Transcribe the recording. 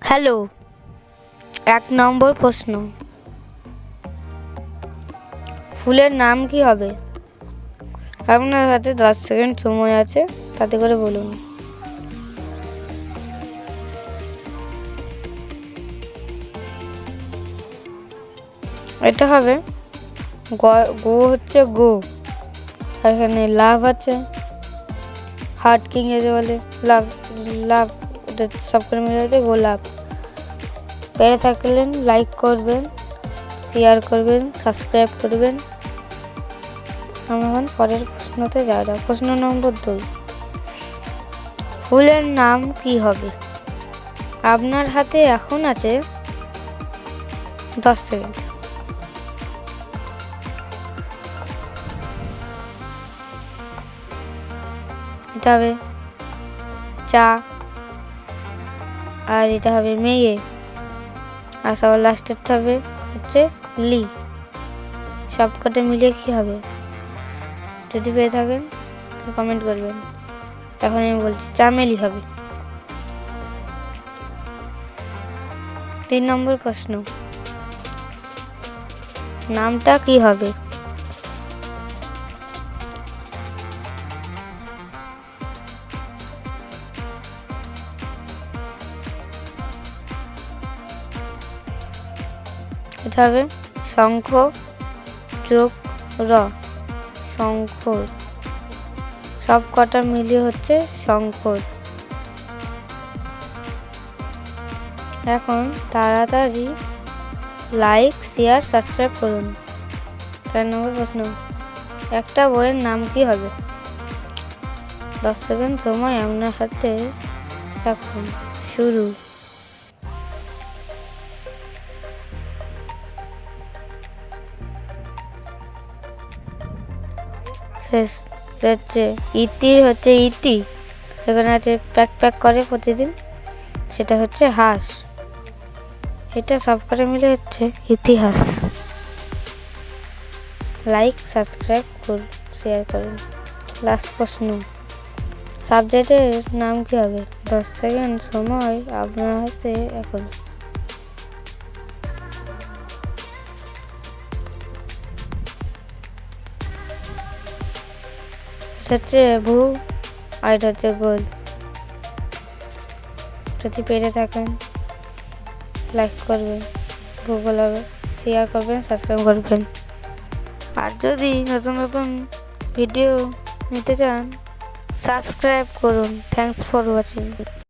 Hello, এক নম্বর প্রশ্ন। ফুলের নাম কি হবে? আপনার হাতে দশ সেকেন্ড সময় আছে, তাতে করে বলুন। এটা হবে, গ- হচ্ছে গো এখানে লাভ আছে। হার্ট কি ইংরেজি বলে, লাভ লাভ। এটা সব মিলে হচ্ছে গোলাপ। পেরে থাকলেন লাইক করবেন শেয়ার করবেন সাবস্ক্রাইব করবেন। আমি এখন পরের প্রশ্নতে যাক প্রশ্ন নম্বর দুই। ফুলের নাম কি হবে? আপনার হাতে এখন আছে দশ সেকেন্ড। এটা হবে চা। আর এটা হবে মেয়ে। আর সবার লাস্টেরটা হবে হচ্ছে লি। সব কটা মিলিয়ে কী হবে? যদি পেয়ে থাকেন কমেন্ট করবেন। এখন আমি বলছি চামেলি হবে। তিন নম্বর প্রশ্ন। নামটা কি হবে? এটা হবে শঙ্খ যোগ র। শঙ্কর সব কটা মিলিয়ে হচ্ছে শঙ্কর এখন তাড়াতাড়ি লাইক শেয়ার সাবস্ক্রাইব করুন। চার নম্বর প্রশ্ন। একটা বইয়ের নাম কি হবে? দশ সেকেন্ড সময় আপনার হাতে রাখুন শুরু। হচ্ছে ইতি হচ্ছে ইতি। এখানে আছে প্যাক প্যাক করে প্রতিদিন। সেটা হচ্ছে হাঁস। এটা সব করে মিলে হচ্ছে ইতিহাস। লাইক সাবস্ক্রাইব করুন শেয়ার করুন। লাস্ট প্রশ্ন। সাবজেক্টের নাম কি হবে? দশ সেকেন্ড সময় আপনার হাতে এখন। হচ্ছে ভু আর এটা হচ্ছে গোল। যদি পেরে থাকেন। লাইক করবেন ভূগোল হবে শেয়ার করবেন সাবস্ক্রাইব করবেন। আর যদি নতুন নতুন ভিডিও নিতে চান সাবস্ক্রাইব করুন। Thanks for watching